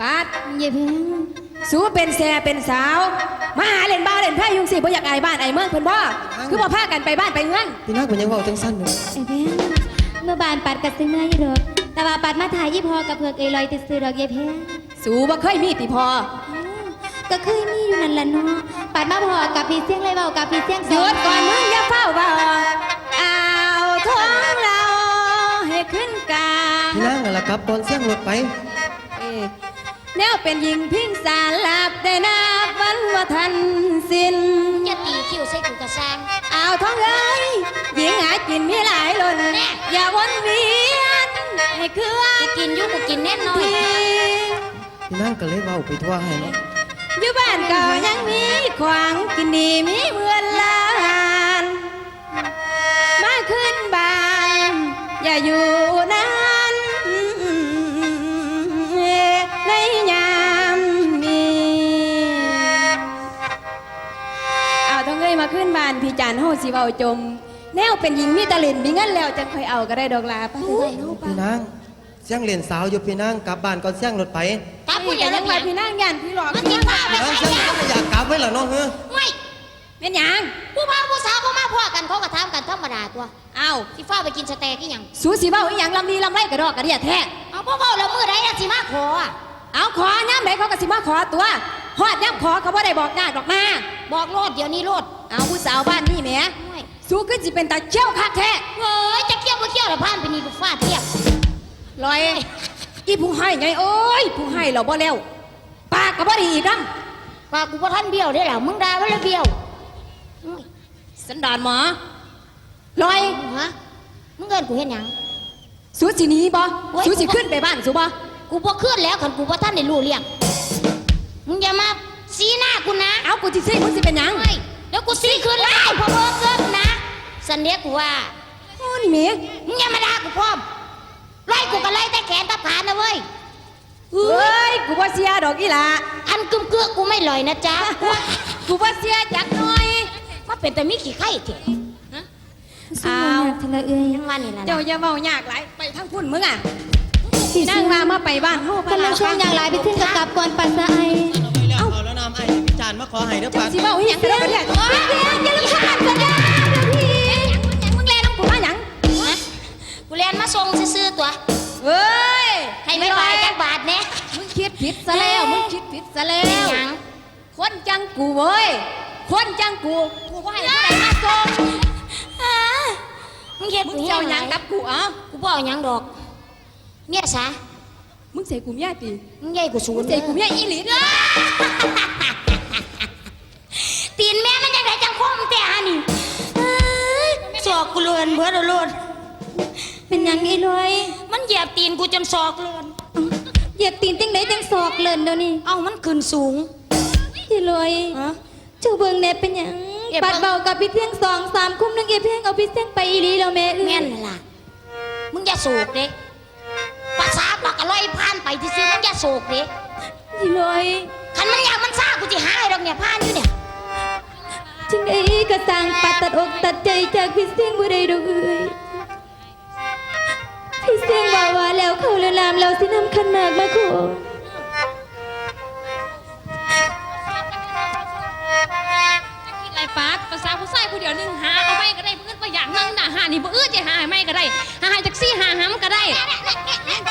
ปัดเย่เพียงสูเป็นแซ่เป็นสาว มาหาเล่นบ้านเล่นไพ่ยุงสิบ่อยากอายบ้านอายเมืองเพิ่นบ่คือบ่พากันไปบ้านไปเงินพี่นางเป็นยังเว่าจังสั้นอยู่ไอ้เพียงเมื่อบานปัดกับซื้อเนื้อยี่ดอกแต่ว่าปัดมาถ่ายยี่พอกับเผือกเอยลอยติดซื้อดอกเย่เพียงสูบ่เคยมีติพอก็เคยมีอยู่นั่นแหละเนาะปัดมาพอกับพี่เสียงเลยเบากับพี่เสียงหยุดก่อนมึงอย่าเฝ้าเบาเอาท้องเราให้ขึ้นกลางพี่นางนั่นละครับตอนเสี่ยงรถไปเอ้ย แนวเป็นหญิงพิงสารหลับได้นับวันว่าทันสิ้นจะตีคิวใส่กูกระซังเอาท้องเอ้ยหญิงหากินมีหลายหล่นแน่อย่าวนเวียนให้เคลื่อกูนกินอยุกูกินแน่นอนทีพี่นางก็เลยเว้าไปทั่วให้เนาะอยู่บ้านเก่ายังมีขวางกินดีมีาขึ้นบ้านพี่จานโฮสิเว้าจม แนวเป็นหญิงมีตะลินมีเงินแล้วจะค่อยเอาก็ได้ดอกลาไปไปเนาะพี่นางเสี่ยงเรียนสาวอยู่พี่นางกลับบ้านก่อนเสี่ยงรถไปกลับกูผู้อใหญ่ย่ายัละงเมีมายพี่นั่งยันพี่หลอกมันพี่จะนั่งพาไปพี่นางใส่เสี่ยงยาก็อยากกลับไว้ล่ะเนาะเฮ้อไม่เป็นหยังผู้บ่าวผู้สาวเขามาพ่อกันเขาก็ถามกันธรรมดาตัวเอาที่ฟ้าไปกินสเต็กอีหยังสูสีเบ้าอีหยังลำดีลำไรกระดอกกระเดียแท้ เอาพ่อเบาแล้วมือใดอะสิมาขออะเอาขอย่ำไหนเขาก็สิมาขอตัวฮอดย่ำขอเขาบ่ได้บอกหน้าดอกมาบอกโลดเดี๋ยวนี้โลด เอาผู้สาวบ้านนี่แหมไม่สูขึ้นสิเป็นตาเชี่ยวคักแท้เฮ้ยจะเคี่ยวบ่เคี่ยวแล้วพานไปนี่กูฟาดเทียบลอย อีผู้ให้ไงโอ้ยผู้ให้เราบ่แล้วปากก็บ่ดีอีกนำปากกูบ่ทันเบี้ยวได้หรอมึงด่าว่าแล้วเบี้ยวอุ้ยสันดานหมอลอยฮะมึงเงินกูเห็นหยัง สูสิหนีบ่โอ๊ยสูสิขึ้นไปบ้านสูบ่กูบ่เคลื่อนแล้วคันกูบ่ทันได้รู้เรื่องมึงอย่ามาสีหน้ากูนะเอากูสิซิมึงสิเป็นหยังไม่ เดี๋ยวกูสีคืนไล่พอเบิ่งเกินนะสันเดียกูว่าโอ้นี่แหมมึงอย่ามาด่ากูพร้อมไล่กูก็ไล่แต่แขนตะขานะเว้ยเฮ้ยกูบ่เสียดอกอีหล่ะอันกึมเกือกกูไม่ลอยนะจ๊ะกูบ่เสียจักหน่อยมาเป็นแต่มีขี้ไข่เถอะสู้มาหนักทะเลเอ้ยยังว่านี่ล่ะเจ้านะอย่าเมายากหลายไปทั้งพุ่นมึงอะพี่นั่งมามาไปบ้านเฮากำลังช่วงอย่างไรไปขึ้นกับกลับก่อนปัสสาวะ มาขอให้เด้อปานสิเว้าอีหยังก็ได้ก็ได้พี่เสียงอย่าลืมขาดสัญญาพี่มึงแลน้ำกูมาหยังฮะกูเรียนมาส่งซื่อๆตัว เอ้ยให้ไม่ไหวจักบาทแน่มึงคิดผิดซะแล้ว มึงคิดผิดซะแล้วหยังคนจังกูเว้ย คนจังกูกูบ่าให้ผู้ใดมาส่งมึงเฮ็ดมึงเฮ็เจ้าหยังกับกูอะกูบ่เอาหยังดอกเมียซะมึงใส่กูเมียติมึงใหญ่กูสูมึนใส่กูเมียอีหลีเด้อ ตีนแม่มันยังไงจังคมแต่อันนี้เอ้ยศอกกูเลือนเบิดแล้วโลดเป็นหยังอีลอยมันเหยียบตีนกูจนศอกเลือนเหยียบตีนจังไหนจังศอกเลินเดี๋ยวนี้เอ้ามันขึ้นสูง อีลอยเจ้าเบิ่งแน่เป็นหยังเอ๊ะปัดเบากับพี่เพียงสองสามคุ้มนึงเอเพียงเอาพี่เสียงไปอีหลีแล้วแม่เอ้ยแม่นล่ะ มึงอย่าโศกเด็กภาษาปากกะลอยผ่านไปที่ซื้อๆมึงอย่าโศกเด็กอีลอย คันมันอยากมันซ่ากูจะหายดอกเนี่ยผ่านอยู่เนี่ย จึงได้กระสังปัดตัดอกตัดใจจากพี่เสียงบ่ได้ดอกเอ้ยพี่เสียงว่าว่าแล้วเขาเลือนลามแล้วสินำขันหมากมาขอไรปาดภาษาผู้ชายผู้เดียวหนึงหาเอาไม่ก็ได้เพื่อนประหยัดนึงน่ะหานี่บ่อื้อจะหาไม่ก็ได้หาให้จักซี่หาหำก็ได้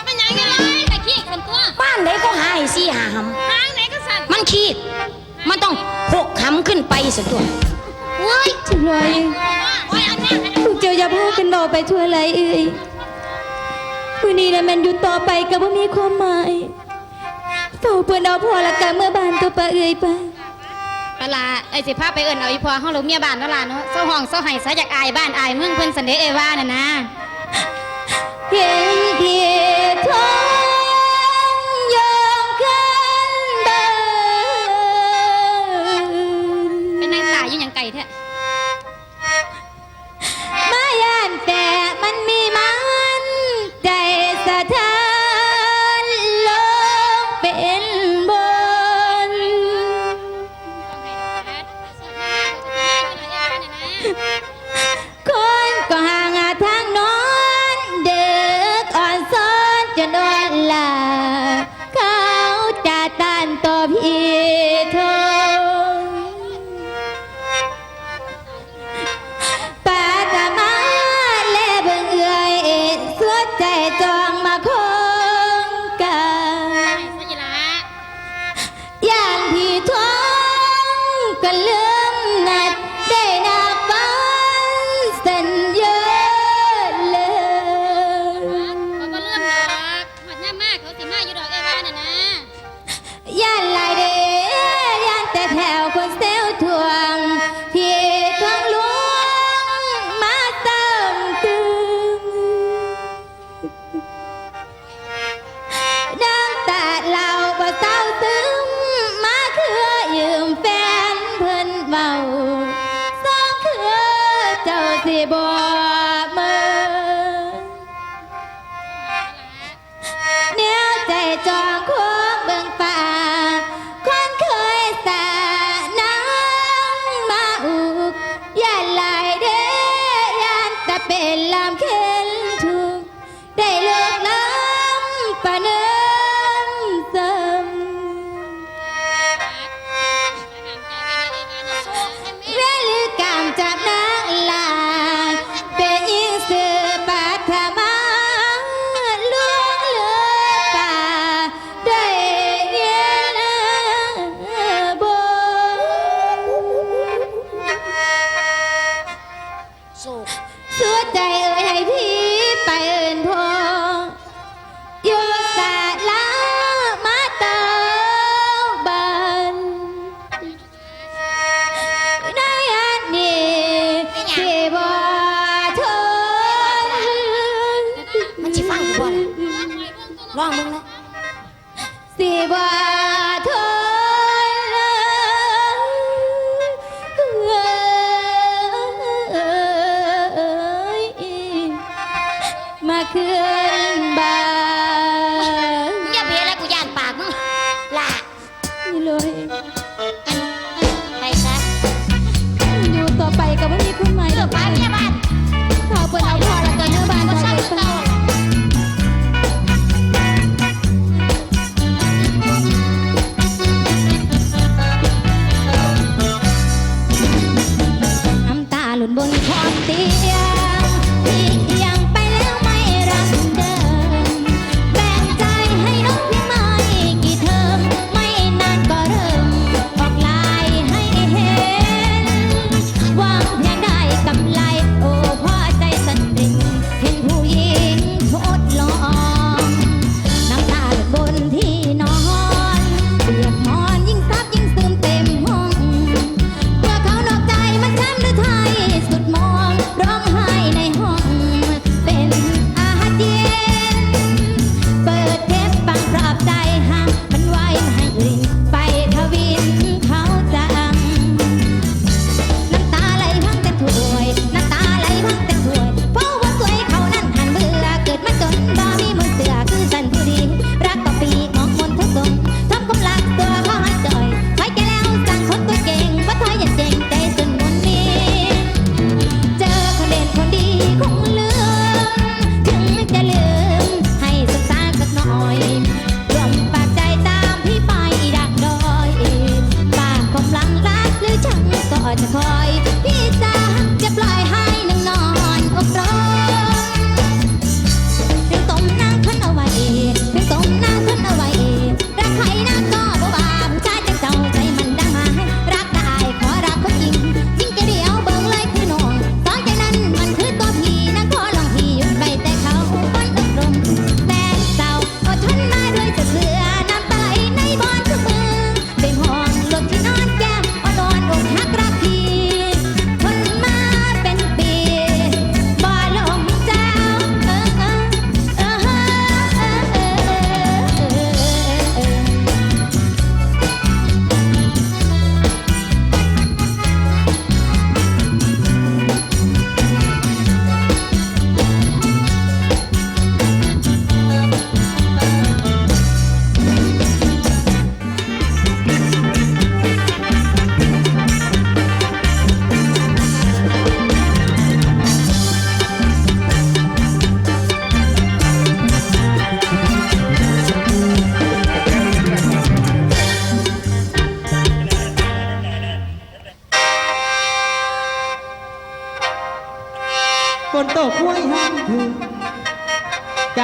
เป็นหยังไงล่ะแต่ขี้กันตัวบ้านไหนก็หายสี่หาหหางไหนก็สั่นำมันขีด มันต้องหกหำขึ้นไปสักตัวเว้ยจังเลยโอ้ยอันเนี้ยพวกเจ้าอย่าพากันเบาไปทั่วไรเอ้ยวันนี้นะแมันอยู่ต่อไปก็บ่มีความหมายเฝ้าเปื่อนเอาพอละกันเมื่อบานตัวปะเอ้ยไปปลาไอ้สิพาไปเอิ้นเอาอีพอเฮาลูกเมียบ้านนั่นล่ะเนาะเซาห้องเซาไห้ซะจากอายบ้านอายเมืองเพิ่นสันเดเอว่าน่ะนะเห็นเพียท้อ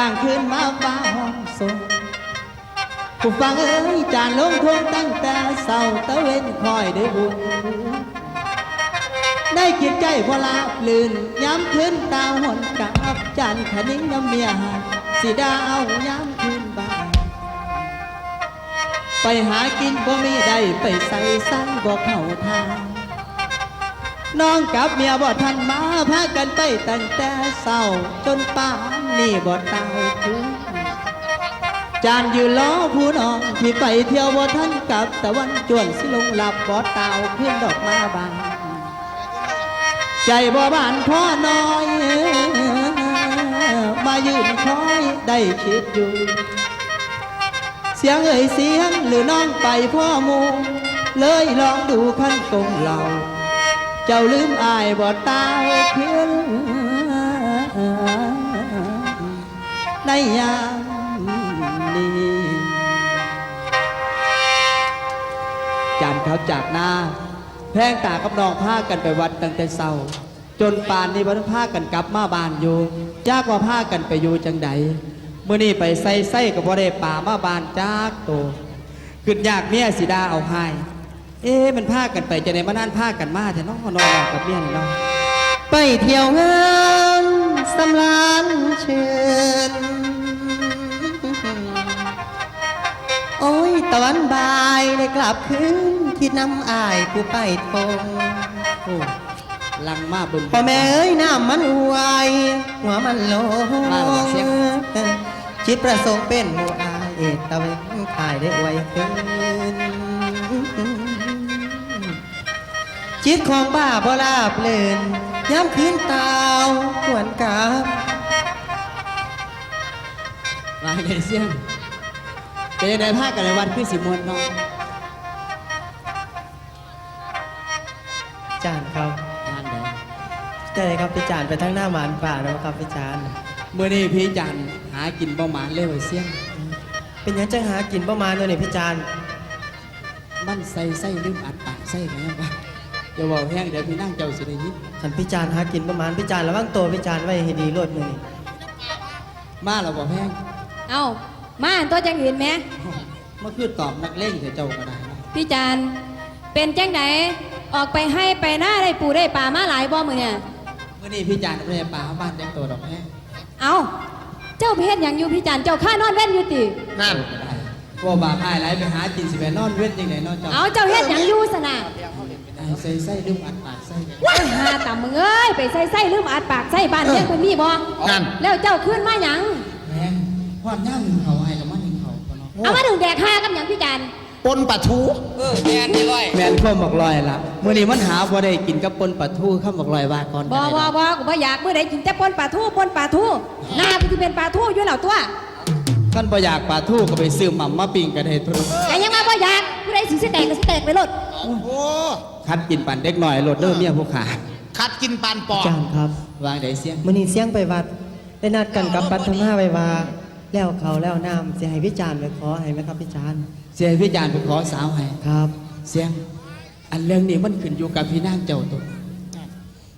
างคืนมาฟ้าห้องส่งผู้ฟังเอ้ยจานลงทงตั้งแต่เศร้าตะเวนคอยได้บุญได้กินใจพอลาบลื่นย้ำคืนตาหนกับจานขนิ้งน้ำเมียหาสีดาเอาย้ำคืนบ้านไปหากินบ่มีได้ไปใส่สังบ่เข้าทาง น้องกับเมียบ่ทันมาพากันไปตั้งแต่เศร้าจนป่านนี่บ่ตายคืนจานยืนล้อผู้น้องที่ไปเที่ยวบ่ทันกลับตะวันจวนสิลงหลับบ่ตาวขึ้นดอกมาบานใจบ่บานพ่อน้อย มายืนคอยได้คิดอยู่ เสียงเอ่ยเสียงหรือน้องไปพ่อมูเลยลองดูขั้นกงเรา เจ้าลืมอายบ่ตายเพียงในยามนี้จานเขาจากหน้า แพงตากับนองพากันไปวัดตั้งแต่เศร้า จนป่านนี้บ่ได้ากันกลับมาบ้านอยู่จากว่าพากันไปอยู่จังใดเมื่อนี้ไปใส่ไส้กับบ่ได้ป่ามาบ้านจากโตขึ้นยากเมียสิดาเอาให้ เอ๊ะมันพากันไปจะไหนมานั่นพากันมาแต่น้องนอนกับเมียนี่เนาะไปเที่ยวงานสำลานเชิญโอ้ยตะวันบายได้กลับคืนคิดน้ำอายผู้ไปทงโอ้ลังมาเบึงพ่อแม่เอ้ยน้ำมันอวยหัวมันโลมาแล้วเสียงจิตประสงค์เป็นหมู่อายตะเวนขายได้อวยคืน จิตของบ้าบ่ลาบเลินย้ำคืนตาวหวนกาบลายเลยเสียงเป็นยังไงพากันในวัดคือสิมวนเนาะจานครับงานใดเจอครับพี่จานไปทั้งหน้าหมานป่าแล้วครับพี่จานเมื่อนี้พี่จันหากินเป้าหมานเลยไว้เสียงเป็นหยังจังหากินประมาณตัวนี่พี่จานมันใส่ไส้ลืมอัดปากไส้กันยังไง อย่าบอกแห้งเดี๋ยวพี่นั่งเจ้าสิได้ยินขันพี่จานหากินประมาณพี่จานระวังตัวพี่จานไว้ให้ดีรวดมือนี่มาเราบอกแห้งเอามาอันตัวจังอื่นไหมเมื่อคือตอบนักเล่งแต่เจ้าก็ได้นะพี่จานเป็นจังไหนออกไปให้ไปหน้าได้ปูได้ป่ามาหลายบ่มือเนี่ยเมื่อนี้พี่จันไปป่าบ้านแต่งตัวดอกแห้งเอาเจ้าเพศอย่างอยู่พี่จานเจ้าข้านอนเว้นอยู่ตินั่นก็ได้ว่าบาปอ้ายไรไปหากินสิไปนอนเว้นยังไงนอนเจ้า เอาเจ้าเฮ็ดอย่างอยู่สนะไอ้ ใส่ไส้ลืมอัดปากไส้กันว้าหาต่ำมึงเอ้ยไปใส่ไส้ลืมอัดปากใส่บ้านเลี้ยงคนมีบ่นั่นแล้วเจ้าขึ้นมาหยังแห้งพอดย่างหนึ่งเขาไอ้กับมันหนึ่งเขาก็เนาะเอามาถึงแดกห้ากับหยังพี่จานปนปะทูแมนข้อบอกลอยละเมื่อนี้มันหาบ่ได้กินกับปนปลาทูข้ามบอกลอยว่าก่อนบ่บ่บ่กูบ่อยากมื้อใดกินแต่ปนปลาทูปนปลาทูหน้าพี่ที่เป็นปลาทูอยู่แล้วตัวขั้นบ่อยากปลาทูก็ไปซื้อหม่ำมาปิ้งกันให้ทุนแต่ยังมาบ่อยากผู้ใดสิสิแตกก็สิแตกไปโลดโอ้ คัดกินปั่นเด็กหน่อยโหลดเด้อเมียผู้ขาคัดกินปานปอจานครับวางได้เสียงมื่อนี้เสียงไปวัดได้นัดกันกับปัทมาไปว่า แล้วเขาแล้วน้ำจะให้พี่จานไปขอให้ไหมครับพี่จานเสียให้พี่จานไปขอสาวให้ ครับเสียง อันเรื่องนี้มันขึ้นอยู่กับพี่นางเจ้าตัว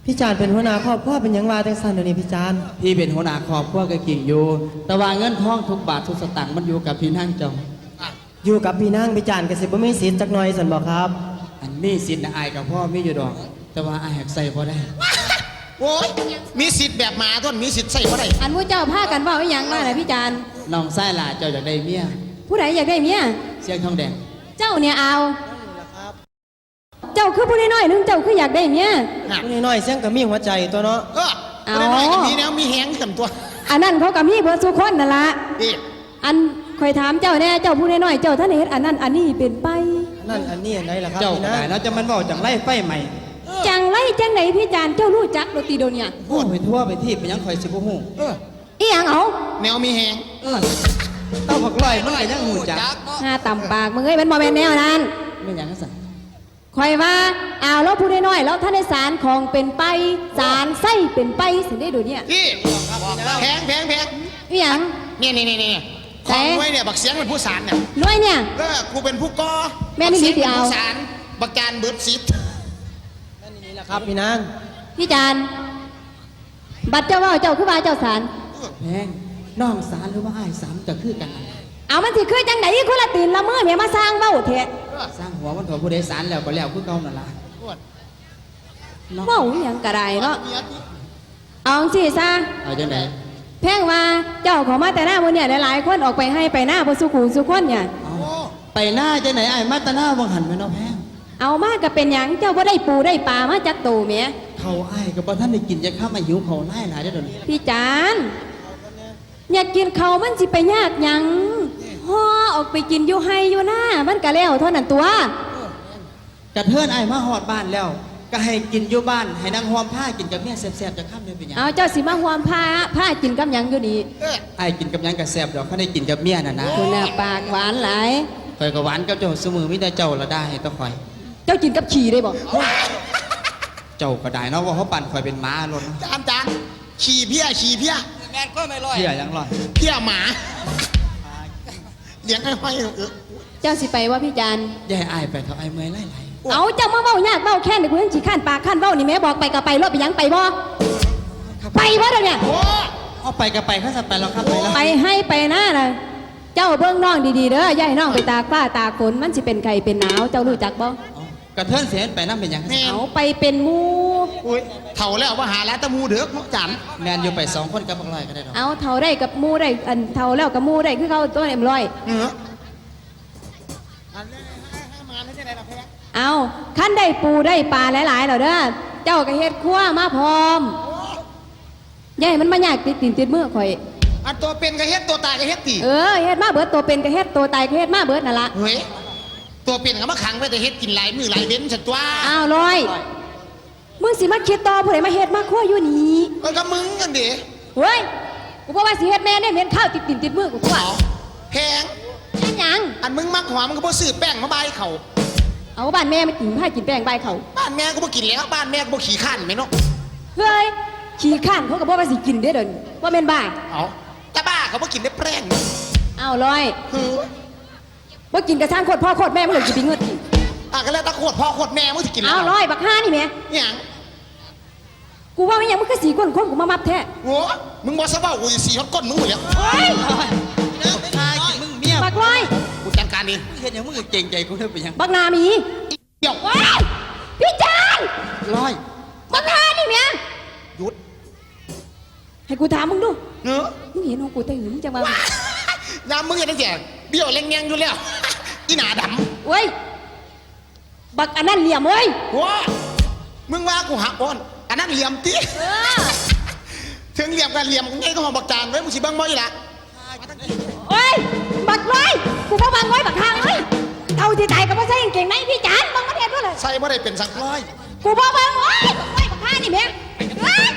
พี่จานเป็นหัวหน้าครอบครัวเป็นหยังว่าจังสันเดี๋ยวนี้พี่จานพี่เป็นหัวหน้าครอบครัวก็กิ่งอยู่ แต่ว่าเงินทองทุกบาททุกสตางค์มันอยู่กับพี่นางเจ้า อยู่กับพี่นางพี่จานกสิบ่มีสิทธิ์จักหน่อยสันบอกครับ อันนี้สินอายกับพ่อมีอยู่ดอก แต่ว่าอายหักใส่พอได้ โอ้ยมีสิทธิ์แบบหมาต้นมีสิทธิ์ใส่บ่ได้อันผู้เจ้าพากันเว้าอีหยังมาน่ะพี่จานน้องไส้หลาเจ้าอยากได้เมีย ผู้ใดอยากได้เมียเสียงทองแดง เจ้าเนี่ยเอา เจ้าคือผู้น้อยๆนึงเจ้าคืออยากได้เมีย น่ะผู้น้อยๆเสียงก็มีหัวใจตัวเนาะเออเอาเอาได้มีแนวมีแหงกันตัวอันนั้นเขาก็มีเบิดสุคนนั่นละนี่อันคอยถามเจ้าแน่เจ้าผู้น้อยๆเจ้าท่านเฮ็ดอันนั้นอันนี้เป็นไป นั่นอันนี้อันไหนล่ะครับเจ้าพี่ก็นางได้เนาะจะมันบอกจังไรไฟใหม่จังไรจังไหนพี่จานเจ้ารู้จักโดตีโดเนี่ยโอ้ไปทั่วไปที่ไปยังคอยสิบหูเอออีหยังเอาแนวมีแหงเออเต้าผักลอยมันก็ยังหูจักหาต่ำปากมึงเอ้ยมันบ่แม่นแนวนั้นไม่หยังกันสั่นคอยว่าเอาแล้วผู้น้อยๆแล้วท่านได้สารของเป็นไปสารไส้เป็นไปสิได้ดูเนี่ยพี่แพงแพงแพงอีหยังนี่นี่นี่นี่ขไห นองไว้เนี่ยบักเสียงเป็นผู้สารเนี่ยน้อยเนี่ย เออกูเป็นผู้กอแม่นี่บักเสียงดีเป็นเอาผู้สารบักการเบิดซิดนี่แหละครับพี่นางพี่จานบัดเจ้าเว่าเจ้าคือว่าเจ้าสาร แพงน้องสารหรือว่าอ้ายสามก็คือกันนั่นแหละเอามันสิคือจังไดคนละตีนละมือแม่มาสร้างเบ้าเถอะสร้างหัวมันถั่วผู้ใดสารแล้วก็แล้วคือเก่านั่นล่ะเนาะเบ้าอหยังกระไดเนาะเอาสิซะเอาจังไดแพงว่าเจ้าเของมาแต่หน้ามือเนี่ยหลายๆคนออกไปให้ไปหน้าบสุขุสุขคนเนี่ยเอาไปหน้าจังไดอ้ายมาแตะหน้าบ่หันแม่เนาะแพงเอามาก็เป็นหยังเจ้าบ่ได้ปูได้ปลามาจากโตเมียเขาอ้ายก็บ่ทันได้กินจะข้ามอายุเขาไล่หลายเด้อเดี๋ยวนี้พี่จานอยากกินเขาวมันสิไปยากหยังห่อออกไปกินอยู่ให้อยู่หน้ามันก็แล้วเท่านั้นตัวกระเทือนอ้ายมาฮอดบ้านแล้ว ก็ให้กินอยู่บ้าน ให้นางหอมผ้ากินกับเมียแซ่บๆจะข้ามเดือนเป็นหยังเอาเจ้าสิมาหวามผ้าผ้ากินกับหยังอยู่นี่อ้ายกินกับหยังก็แซ่บดอกเขาได้กินกับเมียน่ะนะคุณน่ะปากหวานหลายข่อยก็หวานกับเจ้าซุมือมีแต่เจ้าละได้ต้องข่อย เจ้ากินกับขี่ได้บ่เจ้าก็ได้เนาะว่าเขาปั่นข่อยเป็นม้าลนจานจานขี่เพี้ยขี่เพี้ยเที่ยยังรอดเพี้ยหมาเลี้ยงให้ห้อยเออเจ้าสิไปว่าพี่จานอย่าให้อ้ายไปเถอะอ้ายเมื่อยไล่ไหล เอาเจ้ามาเว้ายากเว้าแค่นี้กูยังสิข้านปากข้านเว้านี่แม่บอกไปก็ไปรถไปหยังไปบ่ไปบ่เดี๋ยวเนี้โอ้เอาไปก็ไปข้าสัไปแล้วครับไปแล้วไปให้ไปหน้าน่ะเจ้าเบิ่งน้องดีๆเด้อย่าให้น้องไปตากฟ้าตากฝนมันสิเป็นไข้เป็นหนาวเจ้ารู้จักบ่เอากระเทือนเสียนไปนั่นเป็นหยังแม่เอาไปเป็นหมู่โอ้ยเถ่าแล้วว่าหาแล้วตะมูเด้อพวกจันแมนอยู่ไปสองคนกับบักลอยก็ได้ดอกเอาเท่าได้กับหมู่ได้อันเท่าแล้วกับหมู่ได้คือเขาตัวเอ็มร้อย เอาขั้นได้ปูได้ปลาหลายๆแล้วเด้อเจ้าก็เฮ็ดครัวมาพร้อมอย่าให้มันมายากติดตีนติดมือข่อยอันตัวเป็นก็เฮ็ดตัวตายก็เฮ็ดตีเออเฮ็ดมาเบิดตัวเป็นก็เฮ็ดตัวตายก็เฮ็ดมาเบิดนั่นละเฮ้ยตัวเป็นก็มาขังไว้แต่เฮ็ดกินหลายมือหลายเว้นฉันตัวอ้าวลอยมึงสิมาคิดต่อผู้ใดมาเฮ็ดมาครัวอยู่นี่เออก็มึงกันดิเฮ้ยกูบอกว่าสิเฮ็ดแม่เนี่ยเห็นข้าวติดตีนติดมือกูกว่าเอาแพงเฮ็ดหยังอันมึงมักหอมมึงก็บ่ซื้อแป้งมาบายเขา เอาบ้านแม่มากินผ้ากินแป้งใบเขาบ้านแม่ก็บ่กินแล้วบ้านแม่ก็บ่ขี้ข้านแม่เนาะเฮ้ยขี้ข้านเขาก็บอกว่าสิกินเด้อเดินว่าแม่นบ้าเอาแต่บ้าเขาบ่กินได้แป้งอ้าวลอยคือว่ากินกระช่างโคตรพ่อโคตรแม่มึงเลยกินไปเงินอีกอะก็แล้วแตะโคตรพ่อโคตรแม่มึงสิกินแล้วอ้าวลอยบักห้านี่แม่หยังกูว่าไม่ยังมึงคือสีก้นคนกูมามับแท้โอ้มึงบ่ซะเว้ากูสิสีฮอดก้นมึงหมดแล้วเฮ้ยพากินมึงเมียบักลอย กูจัดการเองเห็นอย่างมึงก็เก่งใจกูเท่าเป็นหยังบักนามีเดี๋ยวว้ายพี่จานร้อยบักห้านี่แม่หยุดให้กูถามมึงดูเนื้อะมึงเห็นของกูแต่หึงจังวะยามมึงเห็นจังซี่เบี้ยวแรงแงงอยู่แล้ว อีหน้าดำเว้ยบักอันนั้นเหลี่ยมเว้ยว้ามึงว่ากูหักอ่อนอันนั้นเหลี่ยมติเออถึงเหลี่ยมกันเหลี่ยมไงก็หอมบักจานไว้มึงสิเบังบ่อีหละเว้ย บักลอยกูบ่บังไว้บักทางเว้ยเท่าที่ตายก็บ่ใช่กางเก่งในพี่จานบังมาเทียบด้วยเลยใส่บ่ได้เป็นสังร้อยกูบ่บังเว้ยบักลอยบักห้านี่แม่เว้ย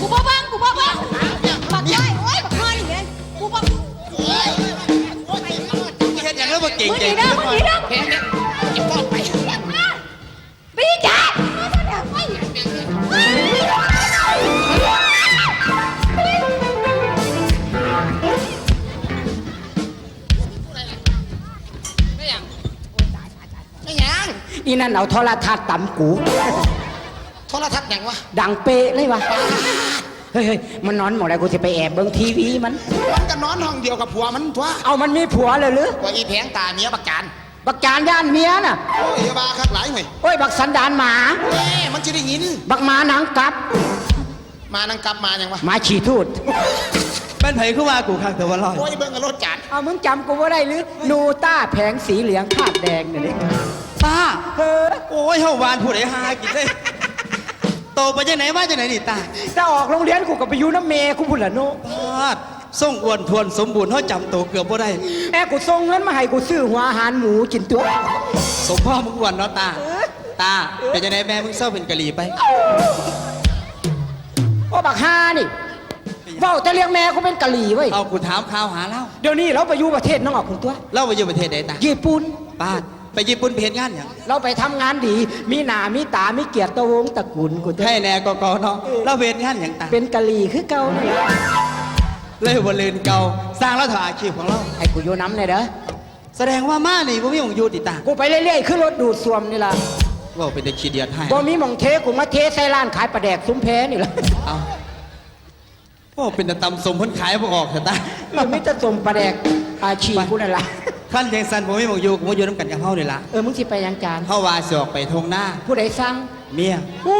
กูบ่บังกูบ่บังบักลอยโอ้ยบักห้านี่แม่กูบ่เห็นอย่างนั้นมาเก่งมึงใจดีเด้อมึงดีเด้อ อีนั่นเอาโทรทัศน์ต่ำกู โทรทัศน์หยังวะดังเป๊ะเลยวะเฮ้ยเฮ้ยมันนอนหมดเลยกูจะไปแอบเบิ้งทีวีมัน มันก็นอนห้องเดียวกับผัวมันทั่วเอามันมีผัวเลยหรือว่าอีแพงตาเมียบักจานบักจานย่านเมียน่ะ โอ้ยอย่าบ้าคักหลายเว้ยโอ้ย บักสันดานหมาแม่มันจะได้ยิน บักหมาหนังกลับ มานังกลับมายังวะหมาฉี่ทูดเป็นไผคือว่ากูคักแต่ว่าร้อย โอ้ยเบิ่งกับรถจานเอามึงจำกูว่าได้หรือ นูต้าแผงสีเหลืองคาดแดงเนี่ยดิ ป้าเฮ้อโอ้ยเฮาวานผู้ใดหากินได้โตไปจังไหนมาจังไหนนี่ตาถ้าออกโรงเรียนกูก็ไปอยู่น้ำเมกูพุ่นละโนพาดส่งอ้วนทวนสมบูรณ์เฮาจำโตวเกือบบ่ได้ แม่กูส่งเงินมาให้กูซื้อหัวอาหารหมูกินตัวสมพ่อมึงอ้วนเนาะตา ตาเป็นจังไหนแม่มึงเศร้าเป็นกะหรี่ไป โอ้บักฮานี่เว้าแต่เลี้ยงแม่กูเป็นกะหรี่เว้ยเอากูถามข่าวหาเล่าเดี๋ยวนี้เราไปอยู่ประเทศนอกคุณตัว เล่าไปอยู่ประเทศใดตาญี่ปุ่น ป้าด ไปญี่ปุ่นไปเห็นงานหยังเราไปทำงานดี มีหนามีตา มีเกียรติตะวงตระกูลกูตัวให้แน่กกเนาะเล่าไปเห็นงานหยังตาเป็นกะหรี่คือเก่านี่ล่ะเลยบ่ลืนเก่าสร้างแล้วถออาชีพของเรา ให้กูอยู่น้ำเลยเด้อแสดงว่ามานี่บ่มีหมองอยู่ติตากูไปเรื่อยๆขึ้นรถดูดซ่วมนี่ล่ะว่าเป็นตะขี้เดียดให้บ่มีหมองเทกูมาเทใส่ร้านขายปลาแดกซุ้มแพ้นี่ล่ะเอาโอ้เป็นแต่ตำสมเพ้นขายบ่ออกเถอะตาเออมิจะสมประแดกอาชีพกูนั่นล่ะ ขั้นยังสันผมไม่บอกอยู่ผมอยู่น้ำกันกับเฮานี่ล่ะเออมึงสิไปยังจานเฮาว่าสิออกไปทงหน้า ผู้ใดสั่งเมียอู้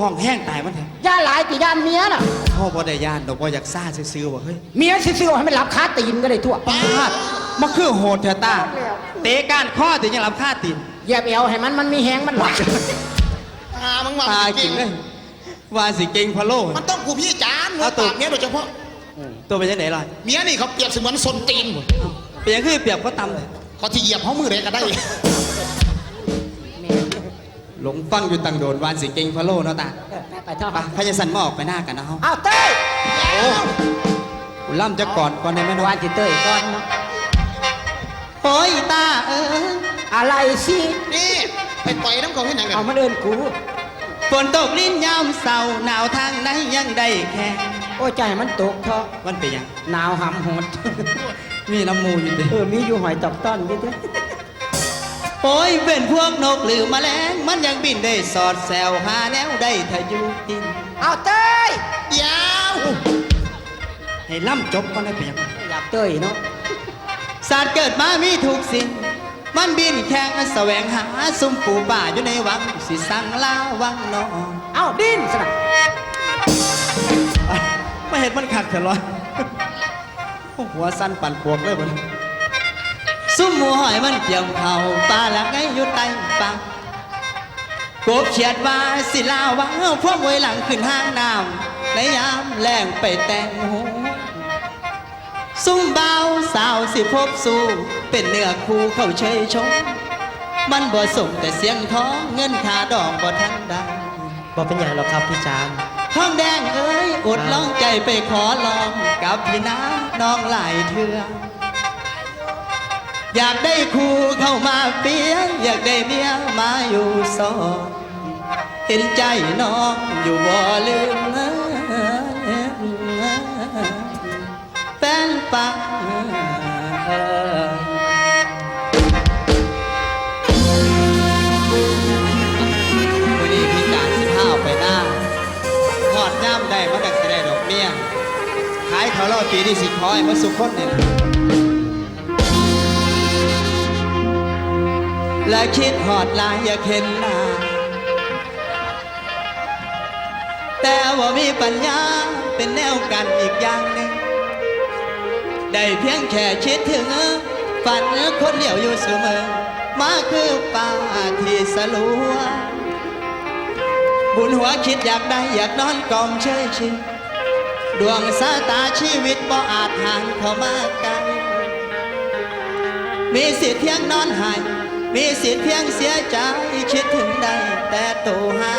ห้องแห้งตายมันเถอะย่าหลายกี่ย่านเมียน่ะเฮาบ่ได้ย่านดอกบ่อยากซ่าซื่อๆว่าเฮ้ยเมียซื่อๆให้มันรับค้าตีนก็ได้ทั่วปาดมาคือโหดเถอะตาเตะก้านข้อถึงยังรับค่าตีนเหยียบเอวให้มันมันมีแหงมันหลับอ่ามึงมาตากินเลยว่าสิเก่งพะโล่มันต้องกูพี่จานเนื้อเอาตัวปากเนี้ยโดยเฉพาะตัวเป็นยังไงล่ะเมียนี่เขาเปรียบเสมือนสนตีนหมด เป็นยังคือเปรียบก็ตำเลยเขาที่เหยียบเขามือเลยก็ได้ หลงฟังอยู่ตังโดนวานสิเก่งพะโล่เนาะตาไปเท่าไปพญาสันมาออกไปหน้ากันนะเฮาอ้าวเต้ยโอ้กูล่ำจะก่อนก่อนได้ไหมน้องวานจิเต้ยก่อนนะโอ้ยตาเอออะไรสินี่ไปต่อยน้ำเขาที่ไหนกันเอามาเดินกูฝนตกลิ้นยามเศร้าหนาวทางไหนยังได้แค่โอ้ยใจมันตกเถอะมันเป็นหยังหนาวหำโหด มีน้ำมูอยู่ดิเออมีอยู่หอยตับต้อนดิเด้โอ้ยเป็นพวกนกหรือแมลงมันยังบินได้สอดแซวหาแนวได้ทะยุกินเอาเต้ยเดี๋ยวให้ล่ำจบก็ได้เป็นหยังอยากเต้ยเนาะสัตว์เกิดมามีทุกสิ่งมันบินแข่งแสวงหาซุ่มปูป่าอยู่ในวังสิสั่งลาวังนอนเอาดิ้นสนะไม่เห็นมันขัดเถอะร้อย หัวสั้นปั่นปวกเลยมันซุ่มหมูหอยมันเกี่ยวเผาปลาหลักไงอยู่ใต้ปากกบเขียดว่าสิลาว่าพวกมวยหลังขึ้นห้างน้ำในยามแรงไปแต่งหูซุ่มเบาสาวสิพบสู่เป็นเนื้อคู่เข้าเชยชม มันบ่ส่งแต่เสียงท้องเงินขาดองบ่ทันได้บ่เป็นอย่างหรอกครับพี่จาน ท้องแดงเอ้ยอดลองใจไปขอลองกับพี่น้าน้องหลายเทืออยากได้ครูเข้ามาเปียอยากได้เมียมาอยู่สองเห็นใจน้องอยู่บ่ลืมแฟนปาก เขาเล่าปีที่สิคอยมาสุขคนเนี่ยและคิดหอดลายอยากเห็นหน้าแต่ว่ามีปัญญาเป็นแนวกันอีกอย่างหนึ่งได้เพียงแค่คิดถึงฝันคนเดียวอยู่เสมอ มาคือป่าที่สลัวบุญหัวคิดอยากได้อยากนอนกอมเชยชิน ดวงสาตาชีวิตบ่อาจห่างเข้ามาไกลมีสิทธิ์เพียงนอนหายมีสิทธิ์เพียงเสียใจคิดถึงได้แต่ตัวหา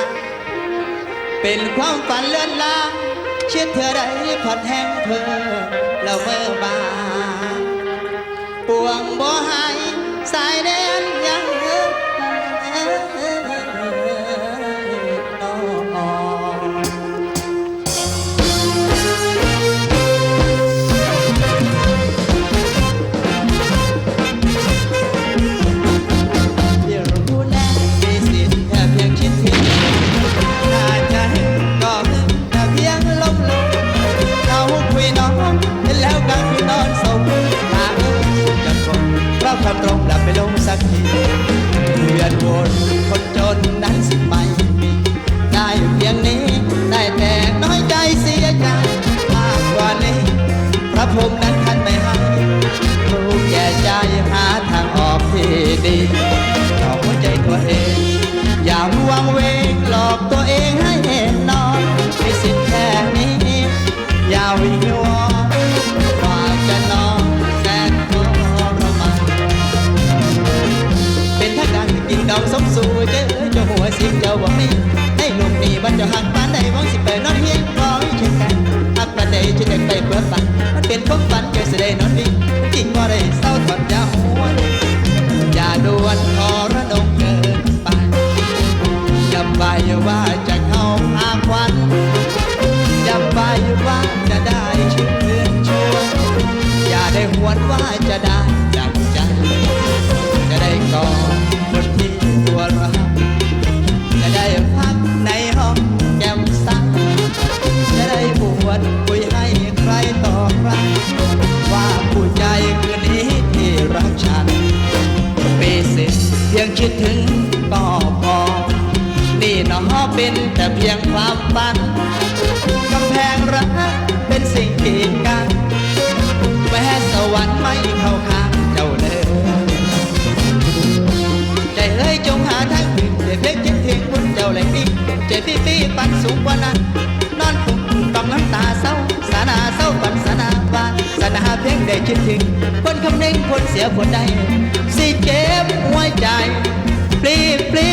เป็นความฝันเลื่อนลางคิดเธอได้ผัดแห้งเพอแล้วเมื่อบานปวงบ่หายสายแดน ปานใดหวังสิไปนอน เป็นแต่เพียงความฝันกำแพงรักเป็นสิ่งกีดกันแม้สวรรค์ไม่เข้าข้างเจ้าเลยใจเอ้ยจงหาทางอื่นเดี๋ยวเพชรคิดถึงบุญเจ้าเลยนี่ใจพี่พี่ปันสูงกว่านั้น นอนปุ่มกำน้ำตาเศร้า สานาเศร้าปันสานาวานสานาเพียงได้คิดถึงคนคำนึงคนเสียคนใดสิเจ็บหัวใจปลีปลี